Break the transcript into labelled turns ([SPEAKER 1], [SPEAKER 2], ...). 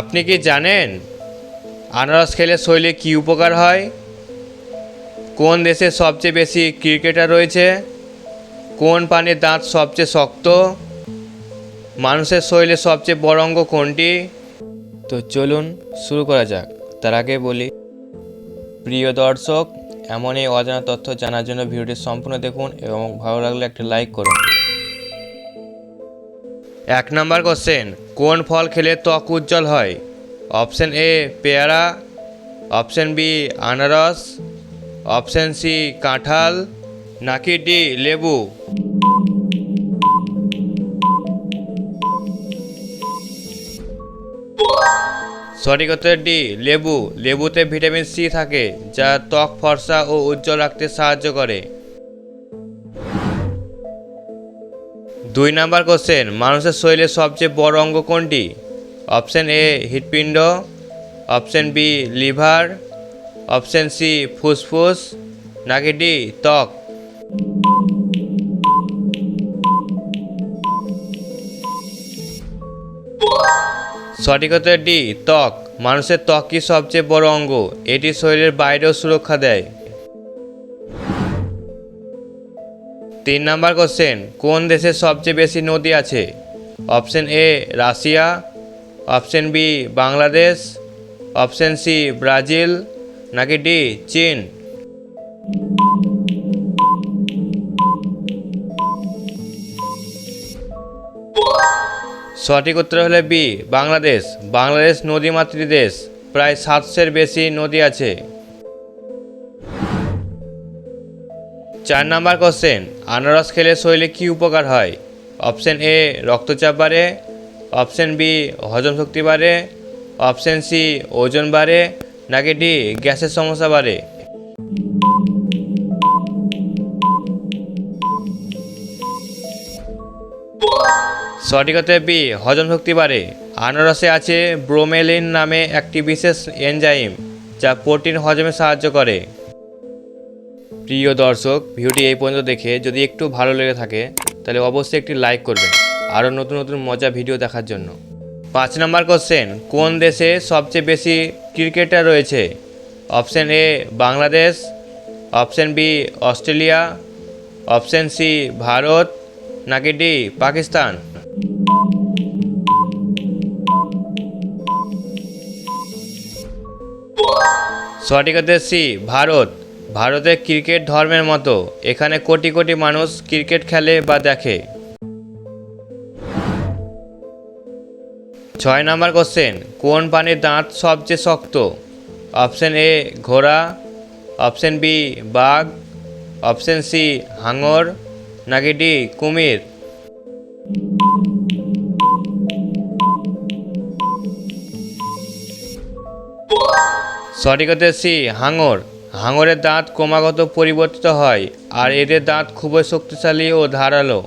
[SPEAKER 1] আপনি কি জানেন আনারস খেলে শরীরে কী উপকার হয়? কোন দেশে সবচেয়ে বেশি ক্রিকেটার রয়েছে? কোন প্রাণীর দাঁত সবচেয়ে শক্ত? মানুষের শরীরে সবচেয়ে বড় অঙ্গ কোনটি? তো চলুন শুরু করা যাক। তার আগে বলি, প্রিয় দর্শক এমন এই অজানা তথ্য জানার জন্য ভিডিওটি সম্পূর্ণ দেখুন এবং ভালো লাগলে একটা লাইক করুন। এক নম্বর কোশ্চেন কোন ফল খেলে ত্বক উজ্জ্বল হয়? অপশন এ পেয়ারা। অপশন বি আনারস। অপশন সি কাঁঠাল। নাকি ডি লেবু? সঠিক উত্তর ডি লেবু। লেবুতে ভিটামিন সি থাকে, যা ত্বক, ফর্সা ও উজ্জ্বল রাখতে সাহায্য করে। দুই নাম্বার কোশ্চেন মানুষের শরীরে সবচেয়ে বড় অঙ্গ কোনটি? অপশন এ হৃৎপিণ্ড option B liver option C ফুসফুস, নাকি ডি ত্বক? সঠিক উত্তর ডি ত্বক। মানুষের ত্বকই সবচেয়ে বড় অঙ্গ? এটি শরীরের বাইরেও সুরক্ষা দেয়। তিন নাম্বার কোশ্চেন কোন দেশে সবচেয়ে বেশি নদী আছে? Option A Russia. Option B Bangladesh. Option C Brazil. নাকি ডি চীন? সঠিক উত্তর হলে বি বাংলাদেশ। বাংলাদেশ নদীমাতৃ দেশ। প্রায় সাতশোর বেশি নদী আছে। চার নাম্বার কোশ্চেন আনারস খেলে শরীরে কী উপকার হয়? অপশন এ রক্তচাপ বাড়ে। অপশন বি হজম শক্তি বাড়ে। অপশন সি ওজন বাড়ে। নাকি ডি গ্যাসের সমস্যা বাড়ে? সঠিক বি হজম শক্তি বাড়ে। আনারসে আছে ব্রোমেলিন নামে একটি বিশেষ এনজাইম যা প্রোটিন হজমে সাহায্য করে। প্রিয় দর্শক, ভিডিওটি এই পর্যন্ত দেখে যদি একটু ভালো লেগে থাকে, তাহলে অবশ্যই একটি লাইক করবেন। আরও নতুন নতুন মজা ভিডিও দেখার জন্য। পাঁচ নম্বর কোশ্চেন, কোন দেশে সবচেয়ে বেশি ক্রিকেটার রয়েছে? Option A, Bangladesh. Option B, Australia. Option C, Bharat. নাকি ডি, পাকিস্তান? সঠিক সি, ভারত। ভারতে ক্রিকেট ধর্মের মতো। এখানে কোটি কোটি মানুষ ক্রিকেট খেলে বা দেখে। ছয় নম্বর কোশ্চেন, কোন প্রাণীর দাঁত সবচেয়ে শক্ত? অপশন এ, ঘোড়া। অপশন বি, বাঘ। অপশন সি, হাঙর। নাকি ডি, কুমির? সঠিক উত্তর সি, হাঙর। হাঙরের দাঁত ক্রমাগত পরিবর্তিত হয় আর এদের দাঁত খুবই শক্তিশালী ও ধারালো।